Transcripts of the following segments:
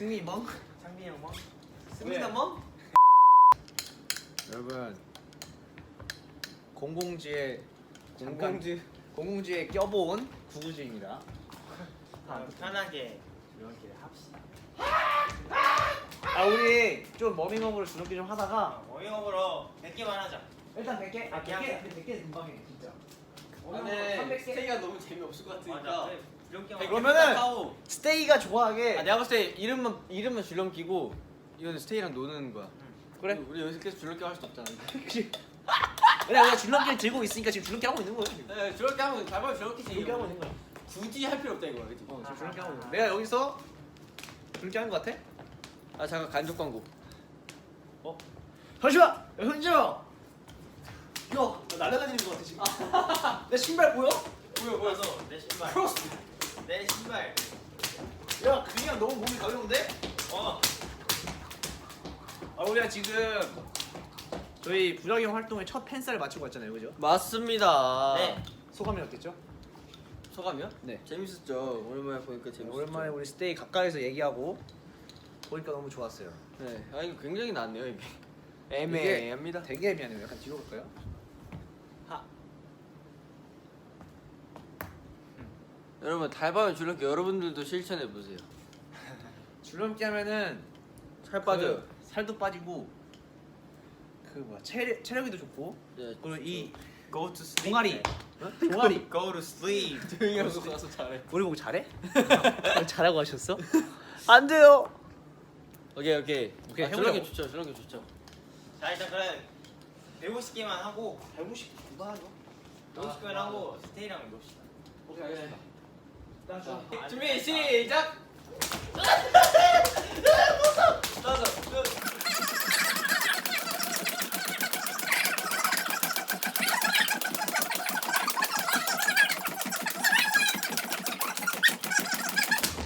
승민이 멍? 장빈이 형 뭐? 승민아 멍? 여러분 공공지에 공공지. 공공지에 껴본 구구지입니다. 아, 편하게 이렇게 합시다. 아 우리 좀 머밍업으로 주눅기 좀 하다가 아, 워밍업으로 100개만 하자. 일단 100개? 아, 그냥 100개? 100개 금방 해 진짜. 근데 300개? 스테이가 너무 재미없을 것 같으니까. 맞아. 그러면은-. 스테이가 좋아하게 아, 내가 봤을 때 이름만 이름만 줄넘 끼고 이거는 스테이랑 노는 거야. 그래? 우리 여기서 계속 줄넘기 할수 없잖아. 그냥 우리가 줄넘기를 들고 있으니까 지금 줄넘기 하고 있는 거예요 지금. 네, 줄넘기 하면 달방 줄넘기지. 줄넘기 하고 있는 거야. 굳이 할 필요 없다 이거야, 그치? 어, 지금 줄넘기 하고 있는 거야. 내가 여기서 줄넘기 하는 거 같아? 아 잠깐 간접 광고. 잠시만! 야 현지야! 야! 나 날아다니는 거 같아 지금 내 신발 보여? 뭐야 너? 내 신발. 크로스! 내 신발. 야 그냥 너무 몸이 가벼운데? 어. 아 우리가 지금 저희 부작위 활동의 첫 팬사를 마치고 왔잖아요 그죠? 맞습니다. 네. 소감이 어땠죠? 소감이요? 네. 재밌었죠. 오랜만에 보니까 재밌었죠. 오랜만에 우리 스테이 가까이서 얘기하고 보니까 너무 좋았어요 네. 아 이거 굉장히 낫네요 이게. 애매합니다 되게 애매하네요 약간 뒤로 갈까요? 여러분 달방울 줄넘기 여러분들도 실천해 보세요. 줄넘기 하면은 살 빠져요. 그 살도 빠지고 그 뭐야 체력, 체력이도 좋고 네. 그리고 이 Go to sleep. 동아리 어? 동아리 Go to sleep. 조용히 하고 가서 잘해. 우리 보고 잘해? 잘하고 하셨어? 안 돼요. 오케이 오케이. 오케이, 아, 해보자고. 줄넘기 좋죠. 줄넘기 좋죠. 자 일단 그래 150개만 하고 150 누가 하죠? 150개만 하고 스테이랑 놉시다. 오케이 알겠습니다. 아, 준비 시작.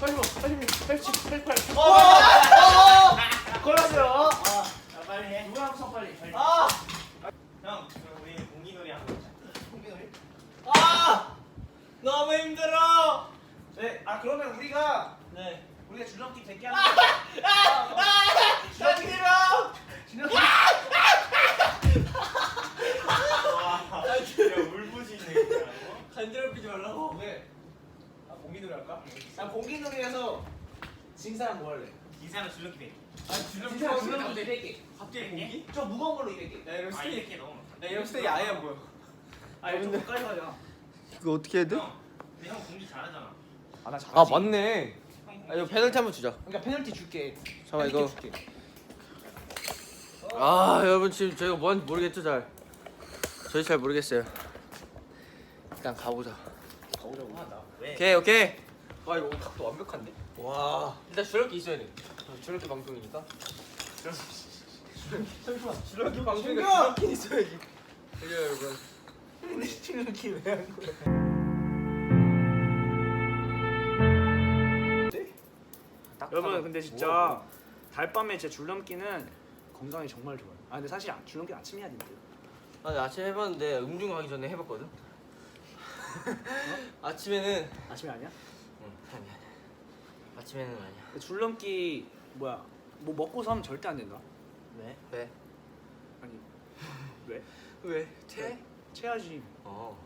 빨리 와, 빨리 와, 빨리 치, 빨리 빨리. 어! 걸었어요. 아, 자 빨리 해. 누가 항상 빨리 빨리. 아! 형 그럼 우리 공기놀이 한번 하자. 공개놀이? 아! 너무 힘들어. 네, 아 그러면 우리가 네. 우리가 줄넘기 100개 하는 거. 나 힘들어. 줄넘기 와. 진짜 울부짖네 진짜. 간지럽히지 말라고. 왜? 아 공기놀이 할까? 난 공기놀이에서 진 사람 뭐 할래? 이 사람 줄넘기 돼. 아진 사람 줄넘기 200개. 갑자기 공기? 좀 무거운 걸로 200개. 야 이런 아 스테이. 이렇게 너무. 야 이런 스테이 아예 안 보여. 아, 좀 가까이 가자. 그거 어떻게 해야 형, 근데 형 공기 잘하잖아. 아, 나 잘하지. 아 맞네. 아 이거 페널티 한번 주자. 그러니까 페널티 줄게. 잠깐만, 페널티 이거. 줄게. 아 여러분 지금 저희가 뭔지 모르겠죠 잘. 저희 잘 모르겠어요. 일단 가보자. 가보자고. 아, 나 왜? 오케이 오케이. 아 이거 각도 완벽한데? 와. 일단 줄넘기 있어야 돼. 줄넘기 방송이니까. 잠시만. 줄넘기 방송이니까! 줄넘기 있어야지. 그죠 여러분. 우리 줄넘기 왜 한 거야? 여러분 근데 진짜 달밤에 제 줄넘기는 건강에 정말 좋아요. 아 근데 사실 아- 줄넘기 아침에 해야 된대요. 아, 나 아침에 해봤는데 음중 가기 전에 해봤거든. 아침에는 아침에 아니야? 응 아니 아니. 아침에는 아니야. 근데 줄넘기 뭐야? 뭐 먹고서 하면 절대 안 된다. 왜? 왜? 아니 왜? 왜? 채? 체하지. 어.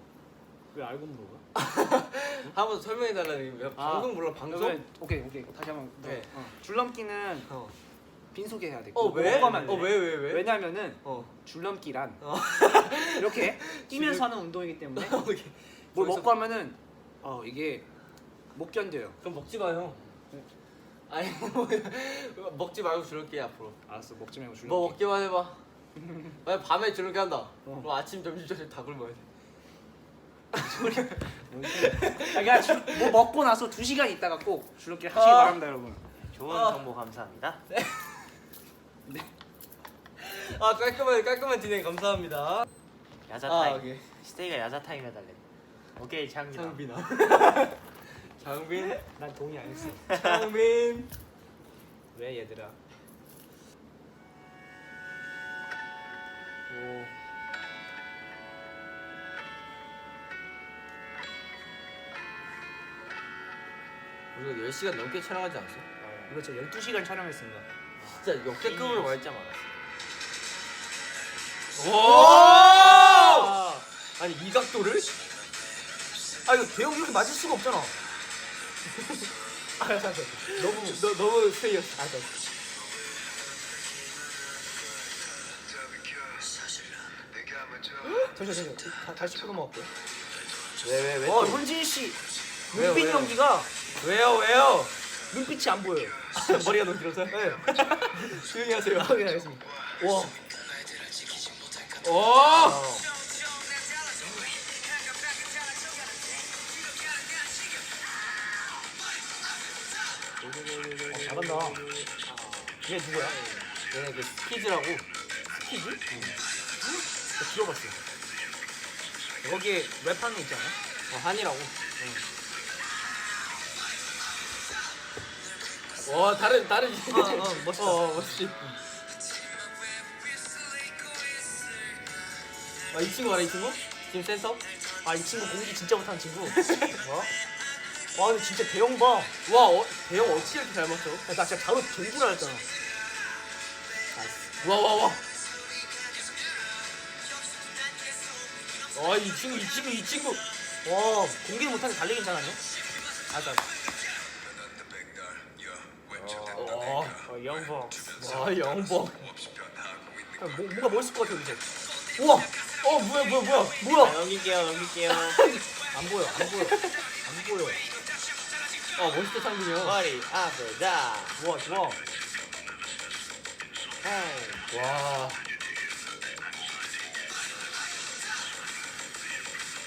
왜 알고 물어봐? 한번더 설명해 달라는 거. 아, 방송 몰라 방송? 그러면 오케이 오케이 다시 한번. 네. 어. 줄넘기는 어. 빈속에 해야 돼. 어 왜? 먹고 하면 안 돼. 어왜 왜 왜? 왜 냐면은 어. 줄넘기란 어. 이렇게 뛰면서 하는 운동이기 때문에 오케이. 뭘 거기서- 먹고 하면은 어 이게 못 견뎌요. 그럼 먹지 마요. 아니 뭐, 먹지 말고 줄넘기 해, 앞으로. 알았어 먹지 말고 줄넘기. 뭐 먹기만 해봐. 만약 밤에 줄넘기 한다. 어. 그럼 아침 점심 저녁 다 굶어야 돼. 아, 그냥 줄- 뭐 먹고 나서 2 시간 있다가 꼭 줄넘기 하시기 아. 바랍니다 여러분. 좋은 아. 정보 감사합니다. 아 깔끔한 깔끔한 진행 감사합니다. 야자 아 타임. 오케이. 스테이가 야자 타임 해달래. 오케이 장빈아. 장빈아. 장빈. 난 동의 안 했어. 장빈. 왜 얘들아? 우리가 10시간 넘게 촬영하지 않았어? 이거 진짜 12시간 촬영했습니다. 진짜 역대급으로 않았어. 오! 아, 아니 이 각도를? 아 이거 대형 이렇게 맞을 수가 없잖아. 아, 잠깐. 너무 너 너무 세이였어. 아, 잠깐. 잠시만, 잠시만. 다, 다시 끊어 먹을게. 왜왜 왜? 어, 현진 씨 왜요, 눈빛 왜요? 연기가 왜요 왜요? 눈빛이 안 보여요. 머리가 너무 길어서? 네. 조용히 하세요. 확인하겠습니다. 와. 오! 아. 어, 잘한다. 얘 누구야? 얘네 그 스키즈라고. 스키즈? 나 들어봤어. 거기에 랩하는 거 있잖아. 어, 한이라고. 와 다른 다른. 어, 어, 멋있다. 어, 멋있지. 아 이 친구 알아 이 친구? 지금 센터? 아, 이 친구 공기 진짜 못하는 친구. 와. 와, 근데 진짜 대형 봐. 와 어, 대형 어떻게 이렇게 잘 맞춰? 야, 나 진짜 바로 된줄 알았잖아. 와 와 와. 아이 친구 이 친구 이 친구. 와, 공기를 못하는 달리긴 잘하네. 아 어, 어 영봉. 아 영봉. 야, 뭐, 뭔가 멋있을 것 같아, 이제. 우와! 어, 뭐야, 뭐야, 뭐야, 뭐야! 넘길게요 넘길게요 안 보여, 안 보여. 안 보여. 아 멋있다 상빈이 형. 머리 아프다 좋아, 좋아. 와.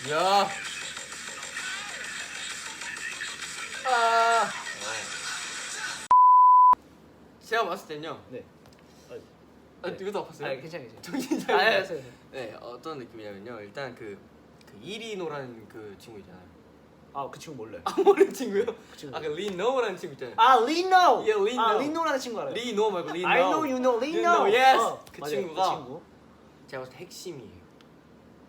야. 제가 봤을 땐요. 네. 아, 이것도 아팠어요? 아, 괜찮아, 괜찮아. 정신 아, 차려. 알았어, 알았어. 네, 어떤 느낌이냐면요. 일단 그, 그 이리노라는 그 친구 있잖아요. 아, 그 친구 몰라요. 아, 모르는 친구요? 그 친구. 아, 그 리노라는 친구 있잖아요. 아, 리노! 예, 리노. 아, 리노라는 친구 알아요. 리노 말고 리노. I know you know 리노. You know, yes. 어, 그 맞아요, 친구가 그 친구. 제가 봤을 때 핵심이에요.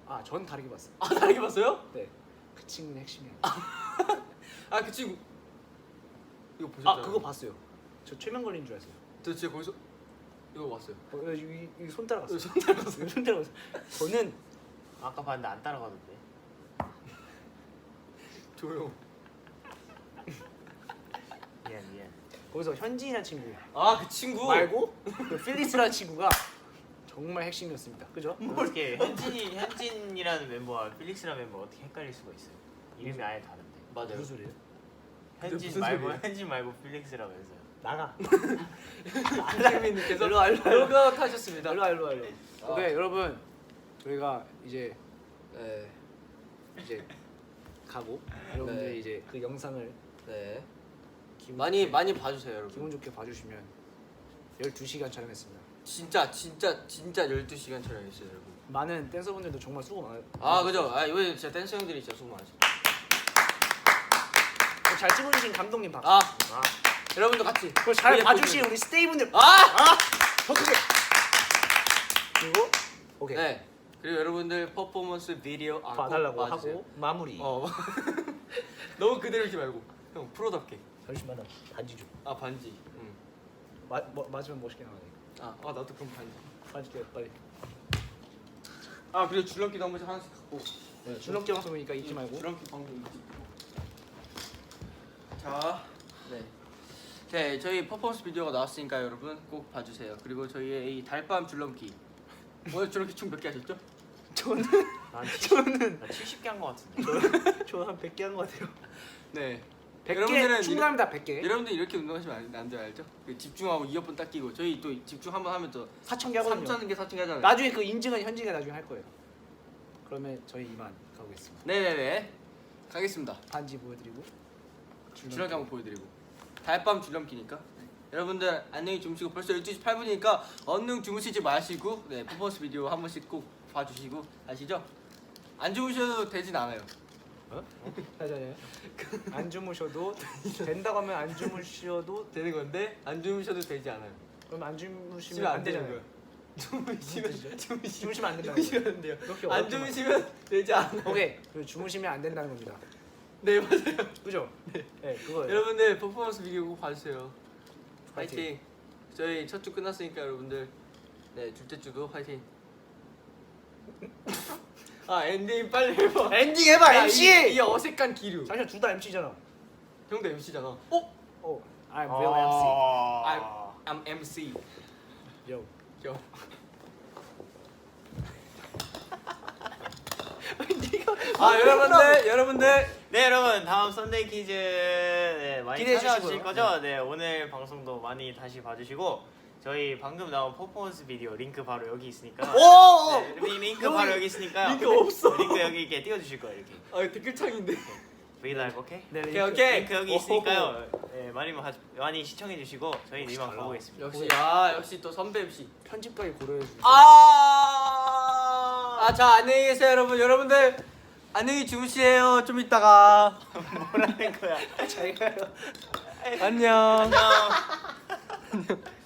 아, 전 다르게 봤어요. 아, 다르게 봤어요? 네. 그 친구는 핵심이야. 아, 그 친구. 이거 보셨죠? 아, 그거 봤어요. 저 최면 걸린 줄 알았어요. 저 진짜 거기서 이거 봤어요. 어, 이, 이, 손 따라갔어요. 손 따라갔어요. 손 따라갔어요. 저는 아까 봤는데 안 따라가던데 조용. 미안 미안 거기서 현진이라는 친구 아, 그 친구. 말고 그 필리스라는 친구가 정말 핵심이었습니다. 그죠? 어떻게 현진이 현진이라는 멤버와 필릭스라는 멤버 어떻게 헷갈릴 수가 있어요 이름이 아예 다른데 맞아요. 무슨 소리예요? 현진 말고? 현진 말고 필릭스라면서요 나가. 알라민님께서 일로 와, 일로 와, 일로. 일로 와 일로 와 일로. 아. 와. 오케이 여러분 저희가 이제 네. 이제 가고 여러분들 네. 이제 그 영상을 네. 기분 많이 좋게, 많이 봐주세요, 여러분. 기분 좋게 봐주시면 12시간 촬영했습니다. 진짜 진짜 진짜 12시간 촬영했어요, 여러분. 많은 댄서분들도 정말 수고 많아요. 아, 그죠? 아, 이번에 진짜 댄서 형들이 진짜 수고 많으셨어요. 잘 찍어주신 감독님 박수. 아, 여러분도 같이. 그리고 잘 그냥 봐주신 우리 스테이분들 아! 더 크게. 그리고 오케이 네. 그리고 여러분들 퍼포먼스 비디오 아, 꼭 봐달라고 봐주세요. 하고 마무리. 어. 너무 그대로 이렇게 말고 형 프로답게. 잠시만 나 반지 좀. 아 반지. 응. 마, 뭐, 맞으면 멋있게 나가니까. 아, 아 나도 그럼 반지. 반지 돼 빨리. 아 그리고 줄넘기도 한 번씩 하나씩 갖고. 네, 줄넘기 방송이니까 잊지 말고. 줄넘기 방송 있지. 자, 네. 네, 저희 퍼포먼스 비디오가 나왔으니까 여러분 꼭 봐주세요. 그리고 저희의 이 달밤 줄넘기. 오늘 줄넘기 총 몇 개 하셨죠? 저는 난 70, 저는 나 70개 한 거 같은데 저한 100개 한것 같아요. 네. 100개 여러분들은 충분합니다. 100개. 여러분들 이렇게 운동하시면 안, 안 돼요, 알죠? 그 집중하고 이어폰 딱 끼고 저희 또 집중 한번 하면 또 4천 개 하거든요. 3천 개, 4천 개 하잖아요. 나중에 그 인증은 현지가 나중에 할 거예요. 그러면 저희 이만 가보겠습니다. 네네네. 가겠습니다. 반지 보여드리고. 줄넘기 한번 보여드리고 달밤 줄넘기니까 네. 여러분들 안녕히 주무시고 벌써 12시 8분이니까 얼른 주무시지 마시고 네 퍼포먼스 비디오 한 번씩 꼭 봐주시고 아시죠? 안 주무셔도 되진 않아요 자자자. 안 주무셔도 된다고 하면 안 주무셔도 되는 건데 안 주무셔도 되지 않아요 그럼 안 주무시면 안안 되는. 거예요 주무시면 주무시면 주무시면 안 된다는 주무시면 안 돼요 이렇게 안 어렵게 주무시면 되지 않아요 오케이. 그리고 주무시면 안 된다는 겁니다. 네 맞아요 그죠? 네. 네, 그거예요. 여러분들 퍼포먼스 비디오 꼭 봐주세요 화이팅. 저희 첫 주 끝났으니까 여러분들 네 둘째 주도 화이팅. 아 엔딩 빨리 해봐. 엔딩 해봐 야, MC. 이, 이 어색한 기류. 사실 둘 다 MC잖아. 형도 MC잖아. 어? 어, I'm real MC. 아. I'm MC. Yo. 요. 아 여러분들 여러분들 네 여러분 다음 썬데이 퀴즈 네, 많이 기대해 찾아주실 주시고요. 거죠? 네 오늘 방송도 많이 다시 봐주시고 저희 방금 나온 퍼포먼스 비디오 링크 바로 여기 있으니까 오! 네, 리- 링크 바로 여기 있으니까요 링크 없어. 링크 여기 이렇게 띄워주실 거예요 이렇게 아 댓글창인데. 브이라이브 오케이? 네, 오케이. 오케이. 링크 여기 있으니까요 네, 많이 봐- 많이 시청해 주시고 저희 이만. 가보겠습니다 역시 아 역시 또 선배 MC. 편집까지 고려해 주세요. 아. 아자 안녕히 계세요 여러분 여러분들 안녕히 주무세요 좀 이따가 뭐라는 거야 잘 가요. 안녕. 안녕